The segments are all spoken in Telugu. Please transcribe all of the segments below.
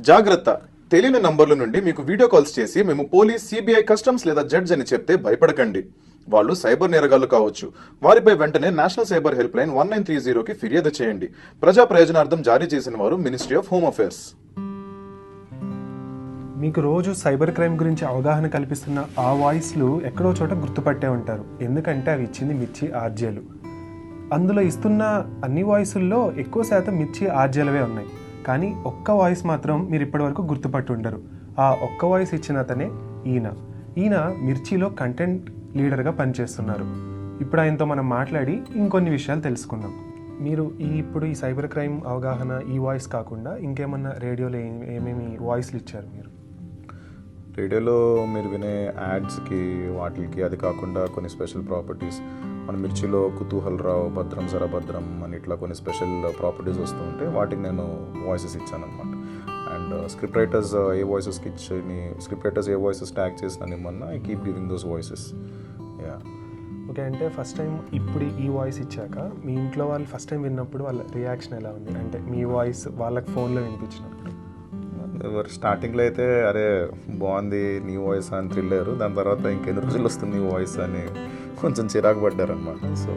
జాగ్రత్త. తెలియని నంబర్ల నుండి మీకు వీడియో కాల్స్ చేసి మేము పోలీస్ సిబిఐ కస్టమ్స్ లేదా జడ్జ్ అని చెప్తే భయపడకండి. వాళ్ళు సైబర్ నేరగాళ్ళు కావచ్చు. వారిపై వెంటనే national cyber help line one nine three జీరోకి ఫిర్యాదు చేయండి. ప్రజా ప్రయోజనార్థం జారీ చేసిన వారు మినిస్ట్రీ ఆఫ్ హోమ్ అఫేర్స్. మీకు రోజు సైబర్ క్రైమ్ గురించి అవగాహన కల్పిస్తున్న ఆ వాయిస్లు ఎక్కడో చోట గుర్తుపట్టే ఉంటారు. ఎందుకంటే అవి ఇచ్చింది మిర్చి ఆర్జేలు. అందులో ఇస్తున్న అన్ని వాయిసుల్లో ఎక్కువ శాతం మిర్చి ఆర్జేలవే ఉన్నాయి. కానీ ఒక్క వాయిస్ మాత్రం మీరు ఇప్పటివరకు గుర్తుపట్టి ఉండరు. ఆ ఒక్క వాయిస్ ఇచ్చిన అతనే ఈయన. ఈయన మిర్చిలో కంటెంట్ లీడర్గా పనిచేస్తున్నారు. ఇప్పుడు ఆయనతో మనం మాట్లాడి ఇంకొన్ని విషయాలు తెలుసుకుందాం. మీరు ఈ ఇప్పుడు ఈ సైబర్ క్రైమ్ అవగాహన ఈ వాయిస్ కాకుండా ఇంకేమన్నా రేడియోలో ఏమేమి వాయిస్లు ఇచ్చారు మీరు? రేడియోలో మీరు వినే యాడ్స్కి వాటికి అది కాకుండా కొన్ని స్పెషల్ ప్రాపర్టీస్ మన మిర్చిలో కుతూహల్ రావు భద్రం సరభద్రం అని ఇట్లా కొన్ని స్పెషల్ ప్రాపర్టీస్ వస్తూ ఉంటే వాటికి నేను వాయిసెస్ ఇచ్చాను అనమాట అండ్ స్క్రిప్ట్ రైటర్స్ ఏ వాయిసెస్కి ఇచ్చి స్క్రిప్ట్ రైటర్స్ ఏ వాయిసెస్ ట్యాగ్ చేసిన నిమ్మన్నా I keep giving those voices. Yeah. Okay అంటే ఫస్ట్ టైం ఇప్పుడు ఈ వాయిస్ ఇచ్చాక మీ ఇంట్లో వాళ్ళు ఫస్ట్ టైం విన్నప్పుడు వాళ్ళ రియాక్షన్ ఎలా ఉంది? అంటే మీ వాయిస్ వాళ్ళకి ఫోన్లో వినిపించినప్పుడు. ఎవరు స్టార్టింగ్లో అయితే అరే బాగుంది నీ వాయిస్ అని థ్రిల్లర్ దాని తర్వాత ఇంకెన్ని రోజులు వస్తుంది నీ వాయిస్ అని కొంచెం చిరాకు పడ్డారనమాట సో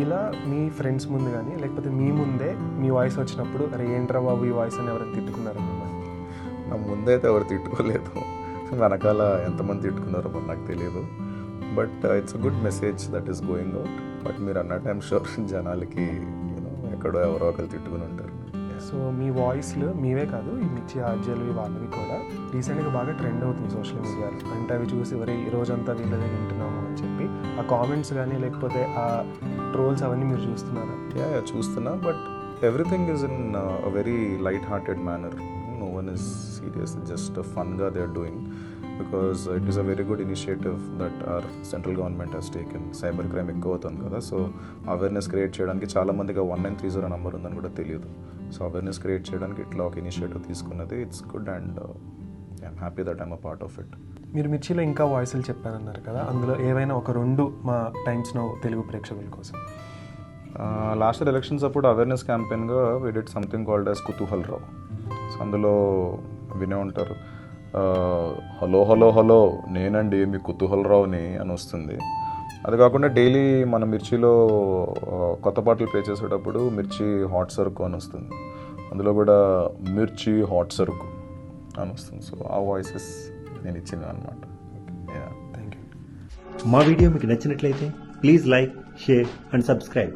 ఇలా మీ ఫ్రెండ్స్ ముందు కానీ లేకపోతే మీ ముందే మీ వాయిస్ వచ్చినప్పుడు అరే ఏంట్రా బాబు ఈ వాయిస్ అని ఎవరైనా తిట్టుకున్నారు నా ముందైతే ఎవరు తిట్టుకోలేదు. వెనకాల ఎంతమంది తిట్టుకున్నారో మరి నాకు తెలియదు but it's a good message that is going out but మీరు అన్నట్టు ఐమ్ షూర్ జనాలకి యూనో ఎక్కడో ఎవరో ఒకరు తిట్టుకుని ఉంటారు. సో మీ వాయిస్లు మీవే కాదు ఈ మిర్చి ఆర్జేలు వాళ్ళవి కూడా రీసెంట్గా బాగా ట్రెండ్ అవుతుంది సోషల్ మీడియాలో. అంటే అవి చూసి ఎవరి ఈ రోజంతా వీళ్ళదే వింటున్నాము అని చెప్పి ఆ కామెంట్స్ కానీ లేకపోతే ఆ ట్రోల్స్ అవన్నీ మీరు చూస్తున్నారా? యా చూస్తున్నా. But everything is in very light hearted manner no one is serious just ఫన్గా they are doing because it is a very good initiative that are central government has taken cyber crime ఎక్కువ అవుతుంది కదా సో అవేర్నెస్ క్రియేట్ చేయడానికి చాలా మందికి one nine three zero number ఉందని కూడా తెలియదు. సో అవేర్నెస్ క్రియేట్ చేయడానికి ఇట్లా ఒక ఇనిషియేటివ్ తీసుకున్నది. It's good and I'm happy that I'm a part of it మీరు మిర్చిలో ఇంకా వాయిస్లు చెప్పారన్నారు కదా అందులో ఏవైనా ఒక రెండు మా టైమ్స్ నో తెలుగు ప్రేక్షకుల కోసం. లాస్ట్ ఇయర్ ఎలక్షన్స్ అప్పుడు awareness క్యాంపెయిన్గా we did something called as Kutuhal Rao so అందులో వినే ఉంటారు. హలో హలో హలో నేనండి మీ కుతూహల్ రావుని అని వస్తుంది. అది కాకుండా డైలీ మన మిర్చిలో కొత్త పాటలు ప్లే చేసేటప్పుడు మిర్చి హాట్ సరుకు అని వస్తుంది. అందులో కూడా మిర్చి హాట్ సరుకు అని వస్తుంది. సో ఆ వాయిసెస్ నేను ఇచ్చింది అనమాట థ్యాంక్ యూ మా వీడియో మీకు నచ్చినట్లయితే please like share and subscribe.